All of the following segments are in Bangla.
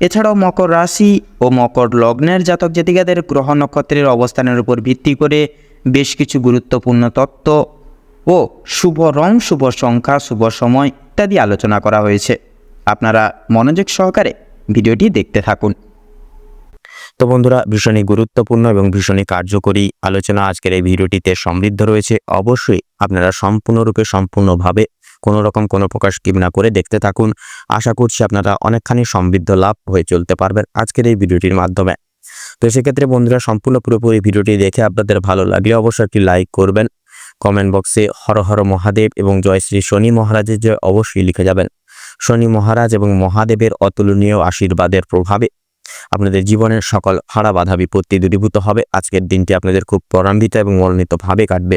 এছাড়াও মকর রাশি ও মকর লগ্নের জাতক জাতিকাদের গ্রহ নক্ষত্রের অবস্থানের উপর ভিত্তি করে বেশ কিছু গুরুত্বপূর্ণ তত্ত্ব ও শুভ রং, শুভ সংখ্যা, শুভ সময় ইত্যাদি আলোচনা করা হয়েছে। আপনারা মনোযোগ সহকারে ভিডিওটি দেখতে থাকুন। তো বন্ধুরা, ভীষণই গুরুত্বপূর্ণ এবং ভীষণই কার্যকরী আলোচনা আজকের এই ভিডিওটিতে সমৃদ্ধ রয়েছে। অবশ্যই আপনারা সম্পূর্ণরূপে সম্পূর্ণভাবে কোনো রকম কোনো প্রকার স্কিপ না করে দেখতে থাকুন। আশা করছি আপনারা অনেকখানি সমৃদ্ধ লাভ হয়ে চলতে পারবেন আজকের এই ভিডিওটির মাধ্যমে। তো সেক্ষেত্রে বন্ধুরা, সম্পূর্ণ পুরোপুরি ভিডিওটি দেখে আপনাদের ভালো লাগলে অবশ্যই একটি লাইক করবেন। কমেন্ট বক্সে হর হর মহাদেব এবং জয় শ্রী শনি মহারাজের জয় অবশ্যই লিখে যাবেন। শনি মহারাজ এবং মহাদেবের অতুলনীয় আশীর্বাদের প্রভাবে আপনাদের জীবনের সকল হারা বাধা বিপত্তি দূরীভূত হবে। আজকের দিনটি আপনাদের খুব ত্বরান্বিত এবং মনোনীতভাবে কাটবে।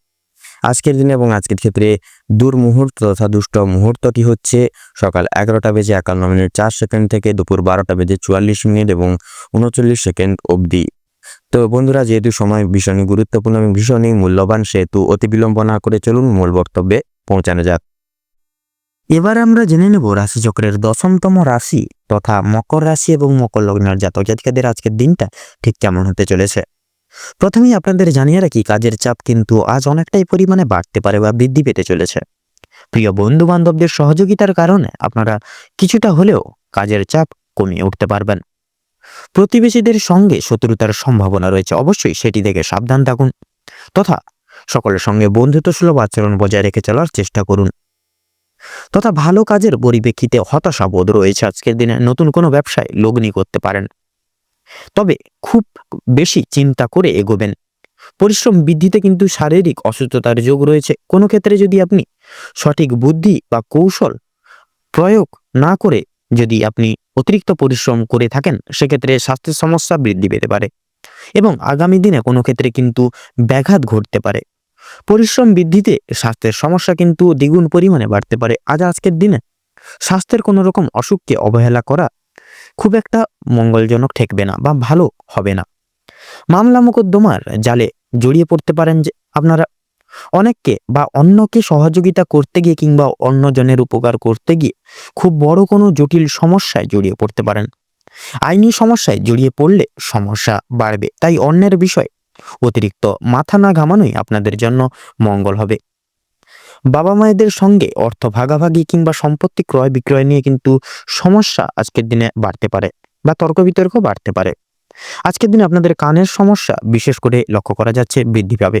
আজকের দিনে এবং আজকের ক্ষেত্রে দুর্মুহূর্ত তথা দুষ্ট মুহূর্তটি হচ্ছে সকাল এগারোটা বেজে একান্ন মিনিট চার সেকেন্ড থেকে দুপুর বারোটা বেজে চুয়াল্লিশ মিনিট এবং উনচল্লিশ সেকেন্ড অবধি। তো বন্ধুরা, যেহেতু সময় ভীষণই গুরুত্বপূর্ণ এবং ভীষণই মূল্যবান, সেহেতু অতি বিলম্ব না করে চলুন মূল বক্তব্যে পৌঁছানো যাক। এবার আমরা জেনে নেব রাশিচক্রের দশমতম রাশি তথা মকর রাশি এবং মকর লগ্নের জাতক জাতিকাদের আজকের দিনটা ঠিক কেমন হতে চলেছে। প্রথমেই আপনাদের জানিয়ে রাখি, কাজের চাপ কিন্তু আজ অনেকটাই পরিমাণে বাড়তে পারে বা বৃদ্ধি পেতে চলেছে। প্রিয় বন্ধু বান্ধবদের সহযোগিতার কারণে আপনারা কিছুটা হলেও কাজের চাপ কমিয়ে উঠতে পারবেন। প্রতিবেশীদের সঙ্গে শত্রুতার সম্ভাবনা রয়েছে, অবশ্যই সেটি থেকে সাবধান থাকুন। তথা সকলের সঙ্গে বন্ধুত্বসুলভ আচরণ বজায় রেখে চলার চেষ্টা করুন। তথা ভালো কাজের পরিপ্রেক্ষিতে হতাশাবোধ রয়েছে। আজকের দিনে নতুন কোনো ব্যবসায় লগ্নি করতে পারেন। তবে খুব বেশি চিন্তা করে এগোবেন। পরিশ্রম বৃদ্ধিতে কিন্তু শারীরিক অসুস্থতার যোগ রয়েছে। কোনো ক্ষেত্রে যদি আপনি সঠিক বুদ্ধি বা কৌশল প্রয়োগ না করে যদি আপনি অতিরিক্ত পরিশ্রম করে থাকেন, সেক্ষেত্রে স্বাস্থ্যের সমস্যা বৃদ্ধি পেতে পারে এবং আগামী দিনে কোনো ক্ষেত্রে কিন্তু ব্যাঘাত ঘটতে পারে। পরিশ্রম বৃদ্ধিতে স্বাস্থ্যের সমস্যা কিন্তু দ্বিগুণ পরিমাণে বাড়তে পারে। আজ আজকের দিনে স্বাস্থ্যের কোনো রকম অসুখকে অবহেলা করা খুব একটা মঙ্গলজনক ঠেকবে না বা ভালো হবে না। মামলা মোকদ্দমার জালে জড়িয়ে পড়তে পারেন যে আপনারা অনেককে বা অন্যকে সহযোগিতা করতে গিয়ে কিংবা অন্যজনের উপকার করতে গিয়ে খুব বড় কোনো জটিল সমস্যায় জড়িয়ে পড়তে পারেন। আইনি সমস্যায় জড়িয়ে পড়লে সমস্যা বাড়বে। তাই অন্যের বিষয় অতিরিক্ত মাথা না ঘামানোই আপনাদের জন্য মঙ্গল হবে। বাবা মায়েদের সঙ্গে অর্থ ভাগাভাগি কিংবা সম্পত্তি ক্রয় বিক্রয় নিয়ে কিন্তু সমস্যা আজকের দিনে বাড়তে পারে বা তর্ক বিতর্ক বাড়তে পারে। আজকের দিনে আপনাদের কানের সমস্যা বিশেষ করে লক্ষ্য করা যাচ্ছে বৃদ্ধি পাবে।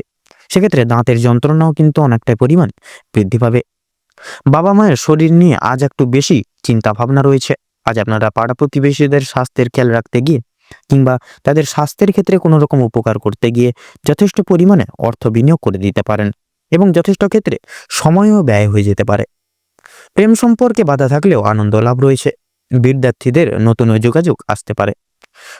সেক্ষেত্রে দাঁতের যন্ত্রণাও কিন্তু অনেকটাই পরিমাণ বৃদ্ধি পাবে। বাবা মায়ের শরীর নিয়ে আজ একটু বেশি চিন্তা ভাবনা রয়েছে। আজ আপনারা পাড়া প্রতিবেশীদের স্বাস্থ্যের খেয়াল রাখতে গিয়ে কিংবা তাদের স্বাস্থ্যের ক্ষেত্রে কোনো রকম উপকার করতে গিয়ে যথেষ্ট পরিমাণে অর্থ বিনিয়োগ করে দিতে পারেন। এবং যথেষ্ট ক্ষেত্রে সময়ও ব্যয় হয়ে যেতে পারে। প্রেম সম্পর্কে বাধা থাকলেও আনন্দ লাভ রয়েছে। বিদ্যার্থীদের নতুন যোগাযোগ আসতে পারে।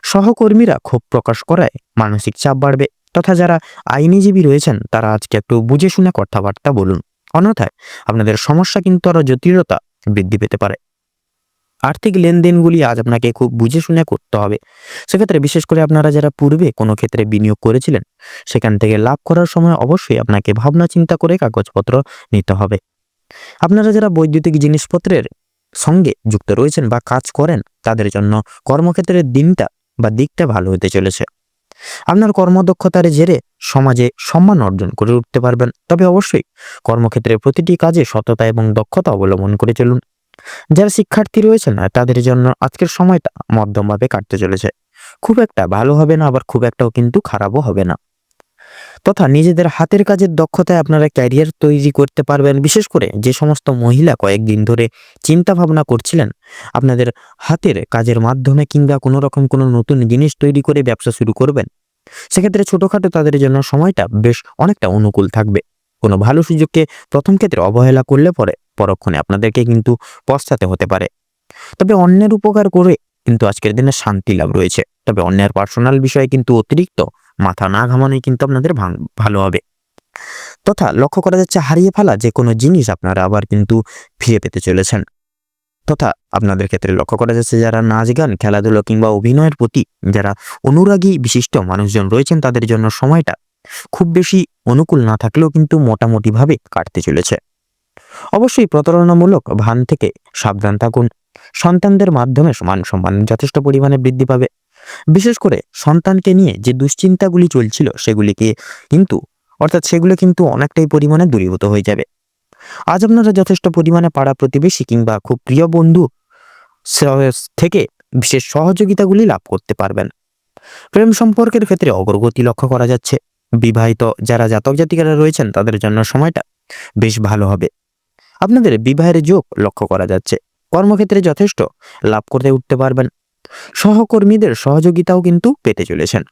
সহকর্মীরা ক্ষোভ প্রকাশ করায় মানসিক চাপ বাড়বে তথা যারা আইনিজীবী রয়েছেন, তারা আজকে একটু বুঝে শুনে কথাবার্তা বলুন। অন্যথায় আপনাদের সমস্যা কিন্তু আরও জটিলতা বৃদ্ধি পেতে পারে। আর্থিক লেনদেনগুলি আজ আপনাকে খুব বুঝে শুনে করতে হবে। সেক্ষেত্রে বিশেষ করে আপনারা যারা পূর্বে কোনো ক্ষেত্রে বিনিয়োগ করেছিলেন, সেখান থেকে লাভ করার সময় অবশ্যই আপনাকে ভাবনা চিন্তা করে কাগজপত্র নিতে হবে। আপনারা যারা বৈদ্যুতিক জিনিসপত্রের সঙ্গে যুক্ত রয়েছেন বা কাজ করেন, তাদের জন্য কর্মক্ষেত্রের দিনটা বা দিকটা ভালো হতে চলেছে। আপনার কর্মদক্ষতার জেরে সমাজে সম্মান অর্জন করে উঠতে পারবেন। তবে অবশ্যই কর্মক্ষেত্রে প্রতিটি কাজে সততা এবং দক্ষতা অবলম্বন করে চলুন। যারা শিক্ষার্থী রয়েছেন তাদের জন্য আজকের সময়টা মধ্যমভাবে কাটতে চলেছে। খুব একটা ভালো হবে না, আবার খুব একটাও কিন্তু খারাপও হবে না। তথা নিজেদের হাতের কাজের দক্ষতায় আপনারা ক্যারিয়ার তৈরি করতে পারবেন। বিশেষ করে যে সমস্ত মহিলা কয়েকদিন ধরে চিন্তা ভাবনা করছিলেন, আপনাদের হাতের কাজের মাধ্যমে কিংবা কোনো রকম কোনো নতুন জিনিস তৈরি করে ব্যবসা শুরু করবেন, সেক্ষেত্রে ছোটোখাটো তাদের জন্য সময়টা বেশ অনেকটা অনুকূল থাকবে। কোনো ভালো সুযোগকে প্রথম ক্ষেত্রে অবহেলা করলে পরে পরক্ষণে আপনাদেরকে কিন্তু পশ্চাতে হতে পারে। তবে অন্যের উপকার করে কিন্তু আজকের দিনে শান্তি লাভ রয়েছে। তবে অন্যের পার্সোনাল বিষয়ে কিন্তু অতিরিক্ত মাথা না ঘামানোই কিন্তু আপনাদের ভালো হবে। তথা লক্ষ্য করা যাচ্ছে হারিয়ে ফেলা যে কোনো জিনিস আপনারা আবার কিন্তু ফিরে পেতে চলেছেন। তথা আপনাদের ক্ষেত্রে লক্ষ্য করা যাচ্ছে যারা নাচ গান, খেলাধুলো কিংবা অভিনয়ের প্রতি যারা অনুরাগী বিশিষ্ট মানুষজন রয়েছেন তাদের জন্য সময়টা খুব বেশি অনুকূল না থাকলেও কিন্তু মোটামুটিভাবে কাটতে চলেছে। অবশ্যই প্রতারণামূলক ভান থেকে সাবধান থাকুন। সন্তানদের মাধ্যমে মান সম্মান যথেষ্ট পরিমাণে বৃদ্ধি পাবে। বিশেষ করে সন্তানকে নিয়ে যে দুশ্চিন্তাগুলি চলছিল সেগুলিকে কিন্তু, অর্থাৎ সেগুলো কিন্তু অনেকটাই পরিমাণে দূরীভূত হয়ে যাবে। আজ আপনারা যথেষ্ট পরিমাণে পাড়া প্রতিবেশী কিংবা খুব প্রিয় বন্ধু থেকে বিশেষ সহযোগিতাগুলি লাভ করতে পারবেন। প্রেম সম্পর্কের ক্ষেত্রে অগ্রগতি লক্ষ্য করা যাচ্ছে। বিবাহিত যারা জাতক জাতিকারা রয়েছেন তাদের জন্য সময়টা বেশ ভালো হবে। আপনাদের বিবাহের যোগ লক্ষ্য করা যাচ্ছে। কর্মক্ষেত্রে যথেষ্ট লাভ করতে উঠতে পারবেন। সহকর্মীদের সহযোগিতাও কিন্তু পেতে চলেছেন।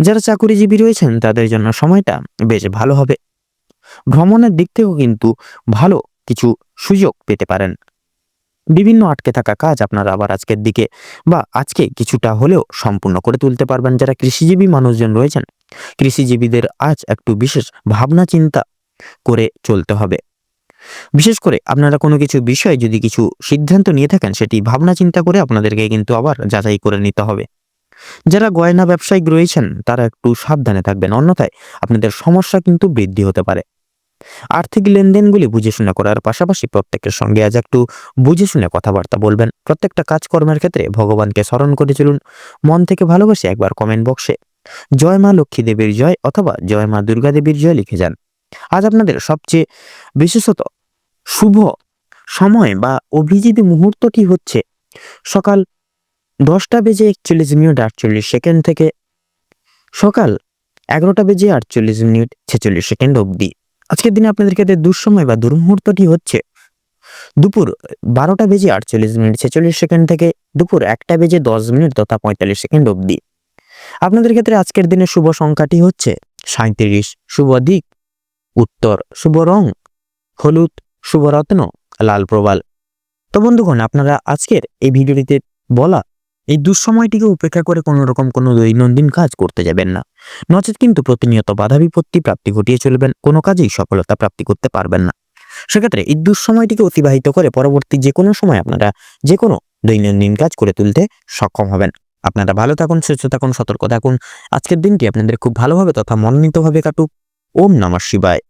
যারা চাকুরিজীবী রয়েছেন, তাদের জন্য সময়টা বেশ ভালো হবে। ভ্রমণের দিক থেকেও কিন্তু ভালো কিছু সুযোগ পেতে পারেন। বিভিন্ন আটকে থাকা কাজ আপনারা আবার আজকের দিকে বা আজকে কিছুটা হলেও সম্পূর্ণ করে তুলতে পারবেন। যারা কৃষিজীবী মানুষজন রয়েছেন, কৃষিজীবীদের আজ একটু বিশেষ ভাবনা চিন্তা করে চলতে হবে। বিশেষ করে আপনারা কোনো কিছু বিষয়ে যদি কিছু সিদ্ধান্ত নিয়ে থাকেন, সেটি ভাবনা চিন্তা করে আপনাদেরকে কিন্তু আবার যাচাই করে নিতে হবে। যারা গয়না ব্যবসায়িক রয়েছেন, তারা একটু সাবধানে থাকবেন। অন্যথায় আপনাদের সমস্যা কিন্তু বৃদ্ধি হতে পারে। আর্থিক লেনদেনগুলি বুঝে শুনে করার পাশাপাশি প্রত্যেকের সঙ্গে আজ একটু বুঝে শুনে কথাবার্তা বলবেন। প্রত্যেকটা কাজকর্মের ক্ষেত্রে ভগবানকে স্মরণ করে চলুন। মন থেকে ভালোবাসে একবার কমেন্ট বক্সে জয় মা লক্ষ্মী দেবীর জয় অথবা জয় মা দুর্গা দেবীর জয় লিখে যান। আজ আপনাদের সবচেয়ে বিশেষত শুভ সময় বা অভিজিৎ মুহূর্তটি হচ্ছে সকাল দশটা বেজে একচল্লিশ মিনিট আটচল্লিশ সেকেন্ড থেকে সকাল এগারোটা বেজে আটচল্লিশ মিনিট ছেচল্লিশ সেকেন্ড অবধি। আজকের দিনে আপনাদের ক্ষেত্রে দুঃসময় বা দুর্মুহূর্তটি হচ্ছে দুপুর বারোটা বেজে আটচল্লিশ মিনিট ছেচল্লিশ সেকেন্ড থেকে দুপুর একটা বেজে দশ মিনিট তথা পঁয়তাল্লিশ সেকেন্ড অবধি। আপনাদের ক্ষেত্রে আজকের দিনে শুভ সংখ্যাটি হচ্ছে সাঁত্রিশ শুভ দিক, উত্তর, শুভ রং, হলুদ শুভরত্ন, লাল প্রবাল। তো বন্ধুগণ, আপনারা আজকের এই ভিডিওটিতে বলা এই দুঃসময়টিকে উপেক্ষা করে কোনো রকম কোনো দৈনন্দিন কাজ করতে যাবেন না। নচেত কিন্তু প্রতিনিয়ত বাধা বিপত্তি প্রাপ্তি ঘটিয়ে চলবেন, কোনো কাজেই সফলতা প্রাপ্তি করতে পারবেন না। সেক্ষেত্রে এই দুঃসময়টিকে অতিবাহিত করে পরবর্তী যে কোনো সময় আপনারা যে কোনো দৈনন্দিন কাজ করে তুলতে সক্ষম হবেন। আপনারা ভালো থাকুন, সুস্থ থাকুন, সতর্ক থাকুন। আজকের দিনটি আপনাদের খুব ভালোভাবে তথা মনোনীতভাবে কাটুক। ওম নমঃ শিবায়।